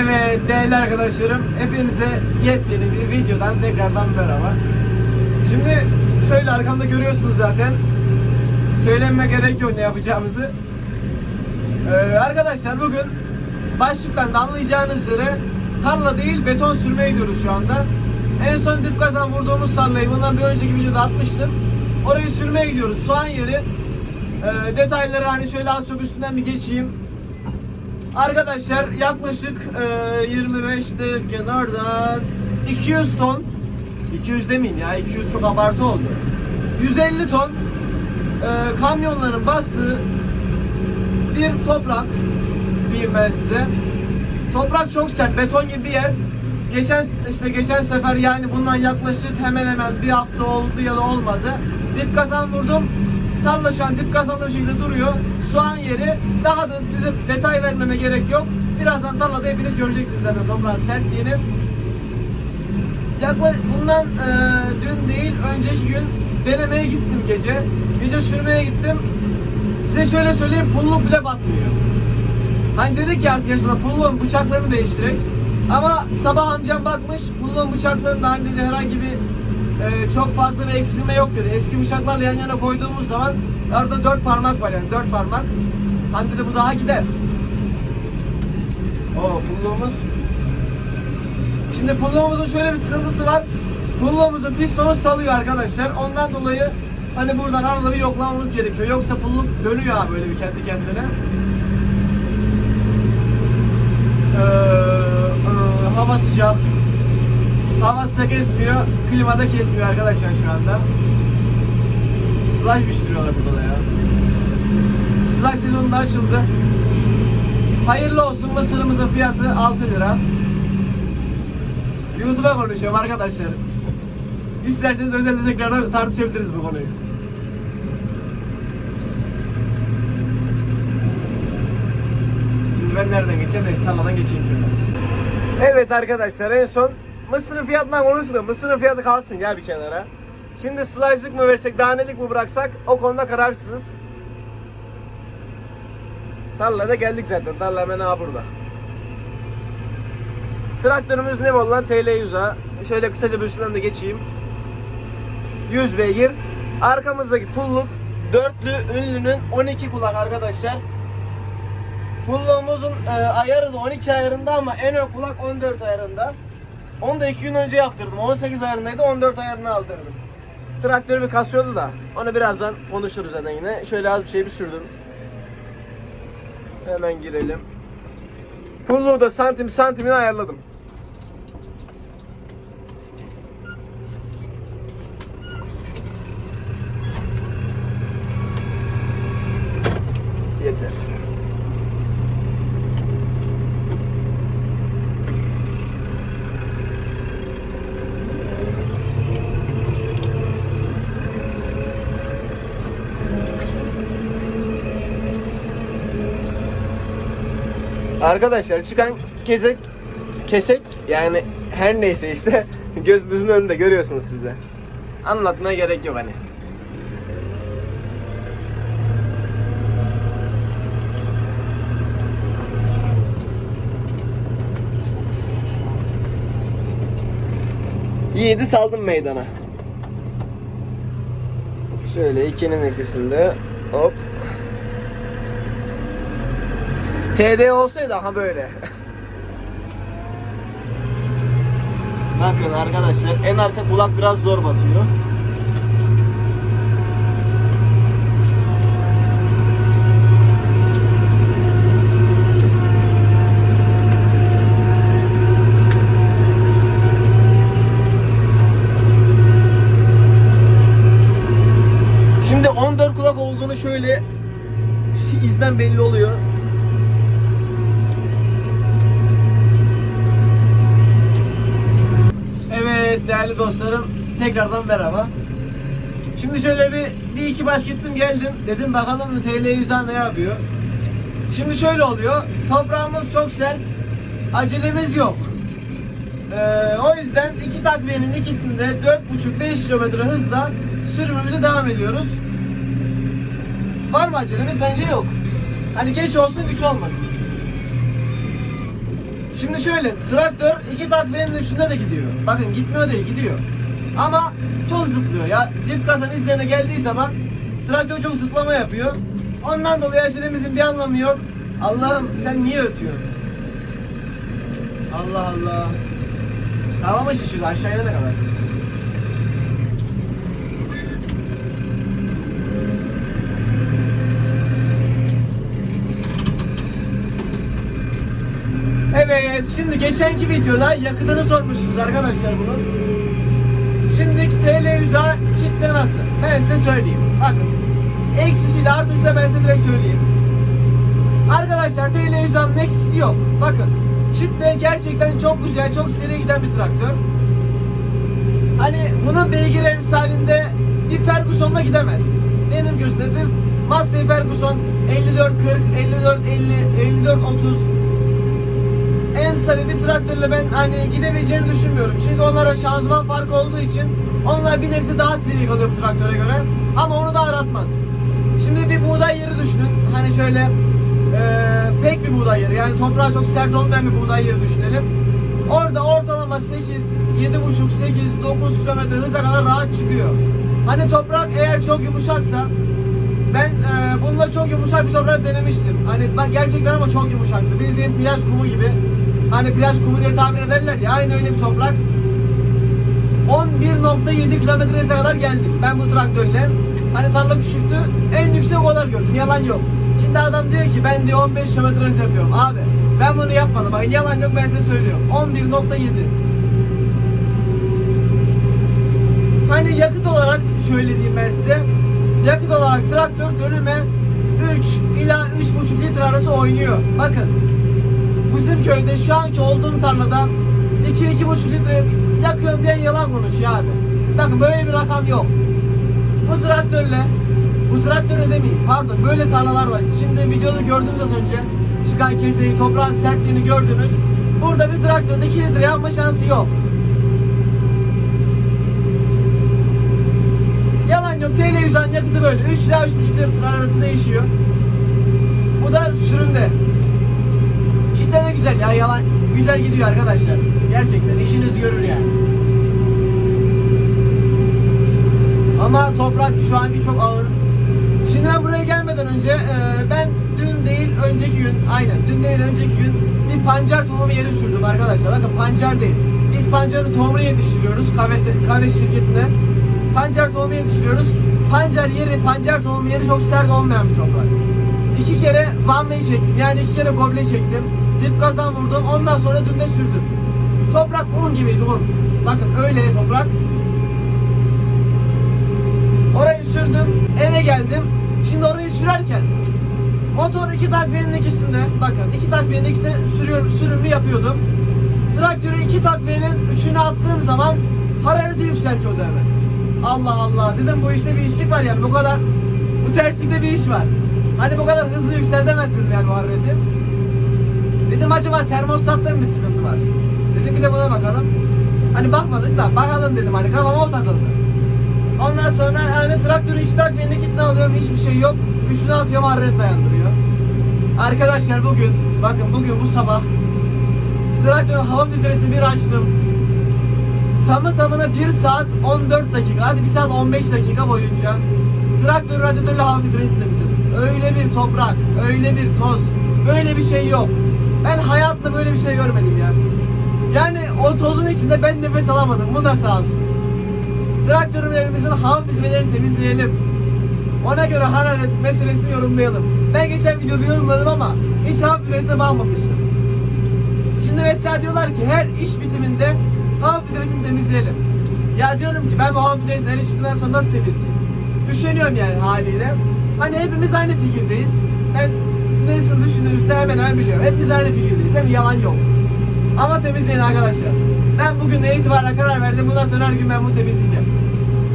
Evet değerli arkadaşlarım hepinize yepyeni bir videodan tekrardan merhaba. Şimdi şöyle arkamda görüyorsunuz zaten. Söylenme gerek yok ne yapacağımızı. Ee, arkadaşlar bugün başlıktan da anlayacağınız üzere tarla değil beton sürmeye gidiyoruz şu anda. En son dip kazan vurduğumuz tarlayı bundan bir önceki videoda atmıştım. Orayı sürmeye gidiyoruz. Soğan yeri. Ee, detayları hani şöyle az çok üstünden bir geçeyim. Arkadaşlar yaklaşık e, 25 derken oradan 200 ton 200 demeyeyim ya 200 çok abartı oldu. 150 ton e, kamyonların bastığı bir toprak diyeyim ben size. Toprak çok sert, beton gibi bir yer. Geçen işte geçen sefer yani bundan yaklaşık hemen hemen bir hafta oldu ya da olmadı. Dip kazan vurdum. Tarla şu an dip kazanlı bir şekilde duruyor. Soğan yeri. Daha da de- detay vermeme gerek yok. Birazdan tarlada hepiniz göreceksiniz zaten toprağın sertliğini. Yaklaşık bundan e, dün değil önceki gün denemeye gittim gece. Gece sürmeye gittim. Size şöyle söyleyeyim pulluk bile batmıyor. Hani dedik ya artık yaşında pulluğun bıçaklarını değiştirek. Ama sabah amcam bakmış pulluğun bıçaklarında hani dedi herhangi bir e, çok fazla bir eksilme yok dedi. Eski bıçaklarla yan yana koyduğumuz zaman arada dört parmak var yani dört parmak. Hani dedi bu daha gider. O pulluğumuz. Şimdi pulluğumuzun şöyle bir sıkıntısı var. Pulluğumuzun pistonu salıyor arkadaşlar. Ondan dolayı hani buradan arada bir yoklamamız gerekiyor. Yoksa pulluk dönüyor böyle bir kendi kendine. Ee, e, hava sıcak. Hava sıcak esmiyor. Klimada kesmiyor arkadaşlar şu anda. Slash pişiriyorlar burada da ya. Slash sezonu da açıldı. Hayırlı olsun mısırımızın fiyatı 6 lira. YouTube'a konuşuyorum arkadaşlar. İsterseniz özelde tekrar tartışabiliriz bu konuyu. Şimdi ben nereden geçeceğim? Neyse tarladan geçeyim şöyle. Evet arkadaşlar en son mısırın fiyatından konuştuk. Mısırın fiyatı kalsın ya bir kenara. Şimdi slice'lık mı versek, danelik mi bıraksak o konuda kararsızız. Tarlada geldik zaten. Tarla hemen ha burada. Traktörümüz ne olan TL100'a. Şöyle kısaca bir üstünden de geçeyim. 100 beygir. Arkamızdaki pulluk dörtlü ünlünün 12 kulak arkadaşlar. Pulluğumuzun e, ayarı da 12 ayarında ama en ön kulak 14 ayarında. Onu da 2 gün önce yaptırdım. 18 ayarındaydı 14 ayarına aldırdım. Traktörü bir kasıyordu da. Onu birazdan konuşuruz zaten yine. Şöyle az bir şey bir sürdüm. Hemen girelim. Pulluğu da santim santimine ayarladım. Yeter. Arkadaşlar çıkan kesek kesek yani her neyse işte gözünüzün önünde görüyorsunuz siz de. Anlatmaya gerek yok hani. Yiğidi saldım meydana. Şöyle ikinin ikisinde hop. TD olsaydı aha böyle. Bakın arkadaşlar en arka kulak biraz zor batıyor. Şimdi 14 kulak olduğunu şöyle izden belli oluyor. Evet değerli dostlarım tekrardan merhaba. Şimdi şöyle bir, bir iki baş gittim geldim. Dedim bakalım TL 100 ne yapıyor. Şimdi şöyle oluyor. Toprağımız çok sert. Acelemiz yok. Ee, o yüzden iki takviyenin ikisinde 4,5-5 kilometre hızla sürümümüze devam ediyoruz. Var mı acelemiz? Bence yok. Hani geç olsun güç olmasın. Şimdi şöyle traktör iki takviyenin üçünde de gidiyor. Bakın gitmiyor değil gidiyor. Ama çok zıplıyor ya. Dip kazan izlerine geldiği zaman traktör çok zıplama yapıyor. Ondan dolayı aşıremizin bir anlamı yok. Allah'ım sen niye ötüyorsun? Allah Allah. Kafama şişiyordu aşağı inene kadar. Evet, şimdi geçenki videoda yakıtını sormuşsunuz arkadaşlar bunun. Şimdi TL yüze çitle nasıl? Ben size söyleyeyim. Bakın. Eksisiyle artısıyla ben size direkt söyleyeyim. Arkadaşlar TL yüzanın eksisi yok. Bakın. Çitle gerçekten çok güzel, çok seri giden bir traktör. Hani bunun beygir emsalinde bir Ferguson'la gidemez. Benim gözümde bir Massey Ferguson 54 40, 54 50, 54 30 emsali bir traktörle ben hani gidebileceğini düşünmüyorum. Çünkü onlara şanzıman farkı olduğu için onlar bir nebze daha seri kalıyor bu traktöre göre. Ama onu da aratmaz. Şimdi bir buğday yeri düşünün. Hani şöyle eee, pek bir buğday yeri. Yani toprağı çok sert olmayan bir buğday yeri düşünelim. Orada ortalama 8, 7,5, 8, 9 kilometre hıza kadar rahat çıkıyor. Hani toprak eğer çok yumuşaksa ben e, bununla çok yumuşak bir toprak denemiştim. Hani ben gerçekten ama çok yumuşaktı. Bildiğim plaj kumu gibi. Hani plaj kumu diye tabir ederler ya aynı öyle bir toprak. 11.7 kilometre kadar geldim ben bu traktörle. Hani tarla küçüktü. En yüksek o kadar gördüm. Yalan yok. Şimdi adam diyor ki ben diyor 15 kilometre yapıyorum. Abi ben bunu yapmadım. Bak yalan yok ben size söylüyorum. 11.7. Hani yakıt olarak şöyle diyeyim ben size. Yakıt olarak traktör dönüme 3 ila 3,5 litre arası oynuyor. Bakın bizim köyde şu anki olduğum tarlada 2-2,5 litre yakıyorum diyen yalan konuşuyor abi. Bakın böyle bir rakam yok. Bu traktörle bu traktörle demeyeyim pardon böyle tarlalarla şimdi videoda gördünüz az önce çıkan keseyi toprağın sertliğini gördünüz. Burada bir traktörün 2 litre yapma şansı yok. Yalan yok. TL yüzden yakıtı böyle 3 ila 3,5 litre arası değişiyor. Bu da sürümde. Cidden de güzel ya yalan. Güzel gidiyor arkadaşlar. Gerçekten işiniz görür yani. Ama toprak şu anki çok ağır. Şimdi ben buraya gelmeden önce e, ben dün değil önceki gün aynen dün değil önceki gün bir pancar tohumu yeri sürdüm arkadaşlar. Bakın pancar değil. Biz pancarın tohumunu yetiştiriyoruz kahve, kahve şirketine. Pancar tohumu yetiştiriyoruz. Pancar yeri, pancar tohumu yeri çok sert olmayan bir toprak. İki kere vanlayı çektim. Yani iki kere goble çektim. Dip gazdan vurdum. Ondan sonra dün de sürdüm. Toprak un gibiydi un. Bakın öyle toprak. Orayı sürdüm. Eve geldim. Şimdi orayı sürerken motor iki takviyenin ikisinde bakın iki takviyenin ikisinde sürüyor, sürümü yapıyordum. Traktörü iki takviyenin üçünü attığım zaman harareti yükseltiyordu hemen. Allah Allah dedim bu işte bir işlik var yani bu kadar bu terslikte bir iş var. Hani bu kadar hızlı yükseltemez dedim yani bu harareti. Dedim acaba termostatta mı bir sıkıntı var? Dedim bir de buna bakalım. Hani bakmadık da bakalım dedim hani kafama o takıldı. Ondan sonra yani traktörü iki takviyenin ikisini alıyorum hiçbir şey yok. Üçünü atıyorum hararet dayandırıyor. Arkadaşlar bugün bakın bugün bu sabah traktörün hava filtresini bir açtım. Tamı tamına 1 saat 14 dakika hadi 1 saat 15 dakika boyunca traktör radyatörle hava filtresini temizledim. Öyle bir toprak, öyle bir toz, böyle bir şey yok. Ben hayatımda böyle bir şey görmedim ya. Yani o tozun içinde ben nefes alamadım. Bu nasıl alsın? Traktörlerimizin hava filtrelerini temizleyelim. Ona göre hararet meselesini yorumlayalım. Ben geçen videoda yorumladım ama hiç hava filtresine bakmamıştım. Şimdi mesela diyorlar ki her iş bitiminde hava filtresini temizleyelim. Ya diyorum ki ben bu hava filtresini her iş bitiminden sonra nasıl temizleyeyim? Üşeniyorum yani haliyle. Hani hepimiz aynı fikirdeyiz. Nasıl düşündüğünüzde hemen hemen biliyorum. Hepimiz aynı fikirdeyiz değil mi? Yalan yok. Ama temizleyin arkadaşlar. Ben bugün itibaren karar verdim. Bundan sonra her gün ben bunu temizleyeceğim.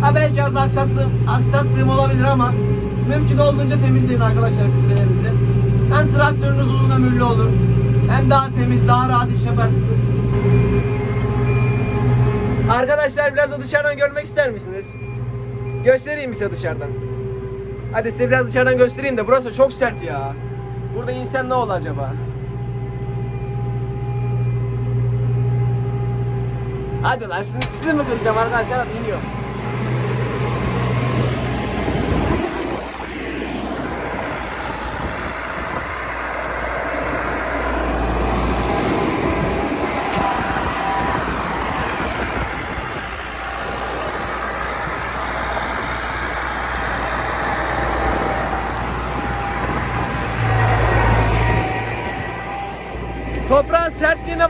Ha belki arada aksattığım, aksattığım olabilir ama mümkün olduğunca temizleyin arkadaşlar filtrelerinizi. Hem traktörünüz uzun ömürlü olur. Hem daha temiz, daha rahat iş yaparsınız. Arkadaşlar biraz da dışarıdan görmek ister misiniz? Göstereyim size dışarıdan. Hadi size biraz dışarıdan göstereyim de burası çok sert ya. Burada insan ne oldu acaba? Hadi lan sizi, sizi mi kıracağım arkadaşlar hadi.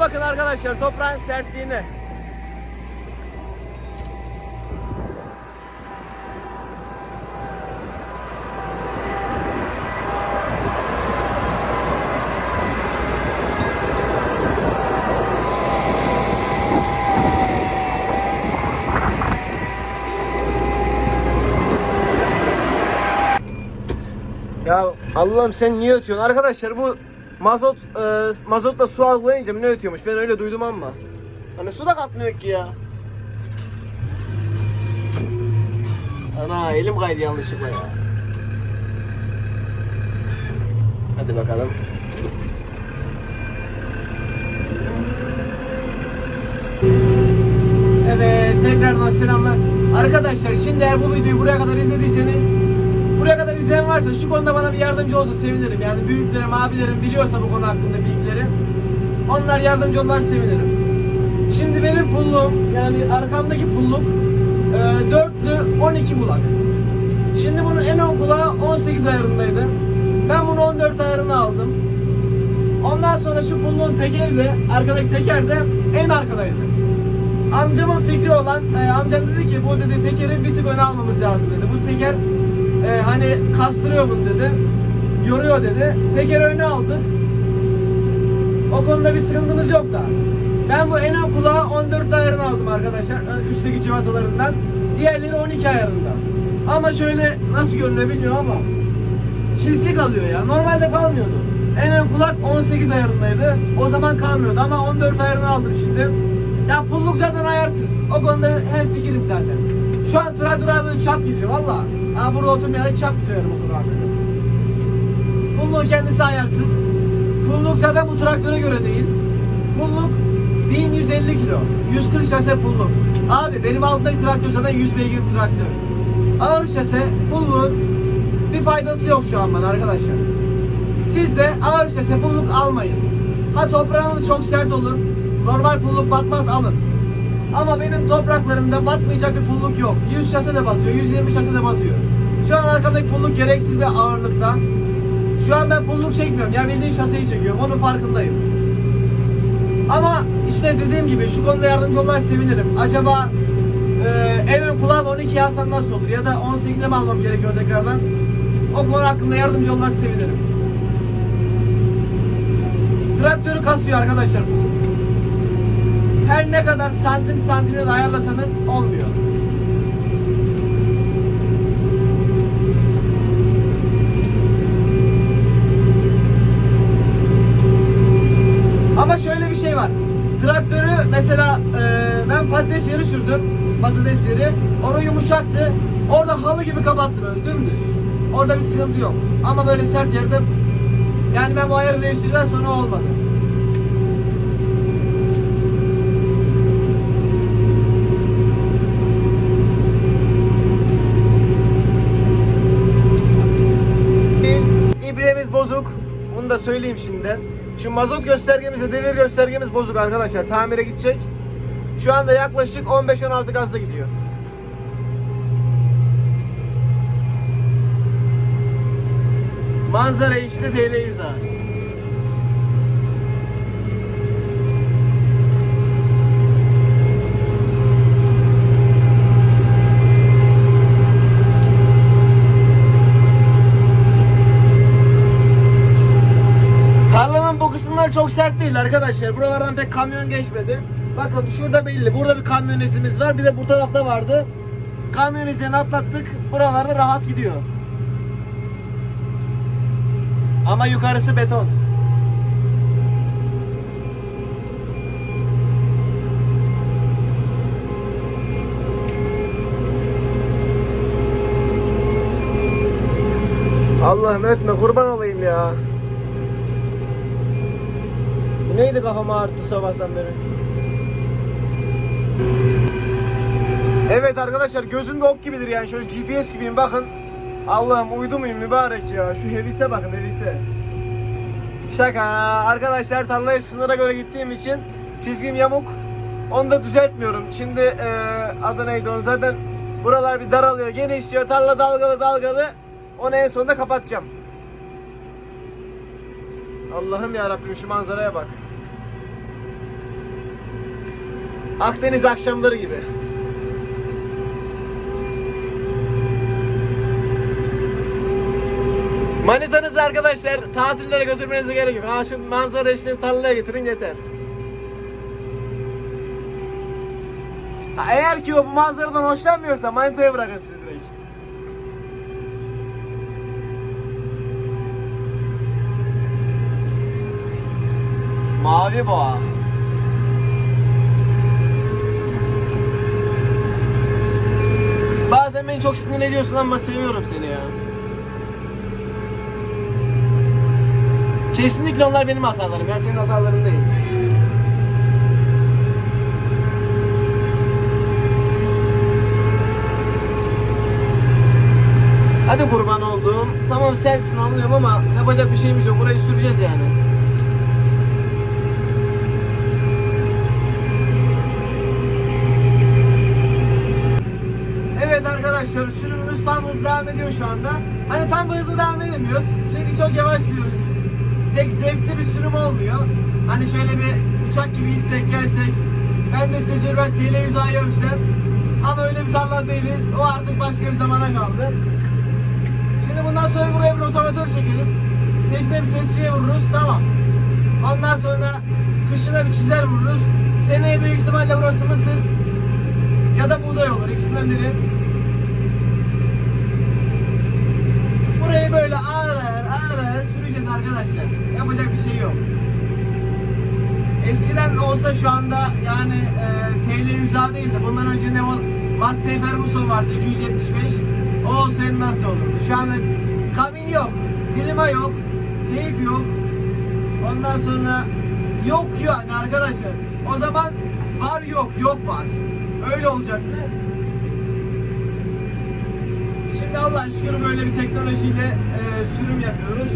Bakın arkadaşlar. Toprağın sertliğine. Ya Allah'ım sen niye ötüyorsun? Arkadaşlar bu mazot e, mazotla su algılayınca mı ne ötüyormuş? Ben öyle duydum ama. Hani su da katmıyor ki ya. Ana elim kaydı yanlışlıkla ya. Hadi bakalım. Evet tekrardan selamlar. Arkadaşlar şimdi eğer bu videoyu buraya kadar izlediyseniz Buraya kadar izleyen varsa şu konuda bana bir yardımcı olsa sevinirim. Yani büyüklerim, abilerim biliyorsa bu konu hakkında bilgileri. Onlar yardımcı olurlar sevinirim. Şimdi benim pulluğum yani arkamdaki pulluk e, 4'lü 12 kulak. Şimdi bunun en ön kulağı 18 ayarındaydı. Ben bunu 14 ayarına aldım. Ondan sonra şu pulluğun tekeri de arkadaki teker de en arkadaydı. Amcamın fikri olan e, amcam dedi ki bu dedi tekeri bir tık öne almamız lazım dedi. Bu teker e, hani kastırıyor bunu dedi. Yoruyor dedi. Tekeri öne aldık. O konuda bir sıkıntımız yok da. Ben bu en kulağı 14 ayarını aldım arkadaşlar. Üstteki civatalarından. Diğerleri 12 ayarında. Ama şöyle nasıl görünüyor bilmiyorum ama çizik alıyor ya. Normalde kalmıyordu. En ön kulak 18 ayarındaydı. O zaman kalmıyordu ama 14 ayarını aldım şimdi. Ya pulluk zaten ayarsız. O konuda hem fikrim zaten. Şu an abi böyle çap gidiyor valla. Ha burada oturmaya çap gidiyor motor abi. Pulluk kendisi ayarsız. Pulluk zaten bu traktöre göre değil. Pulluk 1150 kilo. 140 şase pulluk. Abi benim altımdaki traktör zaten 100 beygir traktör. Ağır şase pulluğun bir faydası yok şu an bana arkadaşlar. Siz de ağır şase pulluk almayın. Ha toprağınız çok sert olur. Normal pulluk batmaz alın. Ama benim topraklarımda batmayacak bir pulluk yok. 100 şase de batıyor, 120 şase de batıyor. Şu an arkamdaki pulluk gereksiz bir ağırlıkta. Şu an ben pulluk çekmiyorum. Ya bildiğin şaseyi çekiyorum. Onun farkındayım. Ama işte dediğim gibi şu konuda yardımcı olurlar sevinirim. Acaba e, en ön kulağın 12 alsam nasıl olur? Ya da 18'e mi almam gerekiyor tekrardan? O konu hakkında yardımcı olurlar sevinirim. Traktörü kasıyor arkadaşlar. Her ne kadar santim santimine de ayarlasanız olmuyor. Ama şöyle bir şey var. Traktörü mesela e, ben patates yeri sürdüm. Patates yeri. Orası yumuşaktı. Orada halı gibi kapattı böyle dümdüz. Orada bir sıkıntı yok. Ama böyle sert yerde yani ben bu ayarı değiştirdikten sonra olmadı. İbremiz bozuk. Bunu da söyleyeyim şimdi. Şu mazot göstergemizle devir göstergemiz bozuk arkadaşlar. Tamire gidecek. Şu anda yaklaşık 15-16 gazda gidiyor. Manzara işte TL 100 ha. Değil arkadaşlar. Buralardan pek kamyon geçmedi. Bakın şurada belli. Burada bir kamyon izimiz var. Bir de bu tarafta vardı. Kamyon izini atlattık. Buralarda rahat gidiyor. Ama yukarısı beton. Allah'ım ötme kurban olayım ya. Neydi kafama arttı sabahtan beri? Evet arkadaşlar gözünde ok gibidir yani şöyle GPS gibiyim bakın. Allah'ım uydu muyum mübarek ya şu hevise bakın hevise. Şaka arkadaşlar tarlaya sınıra göre gittiğim için çizgim yamuk. Onu da düzeltmiyorum. Şimdi eee adı neydi onu zaten buralar bir daralıyor genişliyor tarla dalgalı dalgalı. Onu en sonunda kapatacağım. Allah'ım ya Rabbim şu manzaraya bak. Akdeniz akşamları gibi. Manitanızı arkadaşlar tatillere götürmenize gerek yok. Ha şu manzara işte tarlaya getirin yeter. Ha, eğer ki o bu manzaradan hoşlanmıyorsa manitaya bırakın siz direkt. Mavi boğa. Beni çok sinir ediyorsun ama seviyorum seni ya. Kesinlikle onlar benim hatalarım ya senin hataların değil. Hadi kurban olduğum. Tamam sertsin anlıyorum ama yapacak bir şeyimiz yok. Burayı süreceğiz yani. Evet arkadaşlar sürümümüz tam hız devam ediyor şu anda. Hani tam hızlı devam edemiyoruz. Çünkü çok yavaş gidiyoruz biz. Pek zevkli bir sürüm olmuyor. Hani şöyle bir uçak gibi hissek gelsek. Ben de size biraz hile yapışsam. Ama öyle bir tarla değiliz. O artık başka bir zamana kaldı. Şimdi bundan sonra buraya bir otomatör çekeriz. Peşine bir tesviye vururuz. Tamam. Ondan sonra kışına bir çizer vururuz. Seneye büyük ihtimalle burası Mısır ya da buğday olur. ikisinden biri. Burayı böyle ağır ağır ağır ağır süreceğiz arkadaşlar. Yapacak bir şey yok. Eskiden olsa şu anda yani e, TL 100 değildi. Bundan önce ne? Massey Ferguson vardı 275. O olsaydı nasıl olurdu? Şu anda kabin yok, klima yok, teyp yok. Ondan sonra yok yani arkadaşlar. O zaman var yok, yok var. Öyle olacaktı. Şimdi Allah şükür böyle bir teknolojiyle e, sürüm yapıyoruz.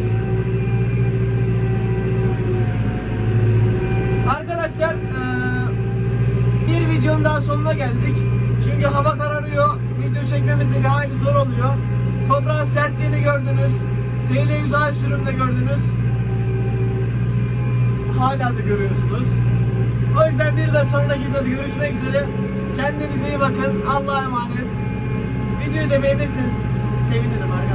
Arkadaşlar e, bir videonun daha sonuna geldik. Çünkü hava kararıyor. Video çekmemiz de bir hayli zor oluyor. Toprağın sertliğini gördünüz. TL 100 ağaç sürümde gördünüz. Hala da görüyorsunuz. O yüzden bir de sonraki videoda görüşmek üzere. Kendinize iyi bakın. Allah'a emanet. Videoyu da beğenirseniz sevinirim arkadaşlar.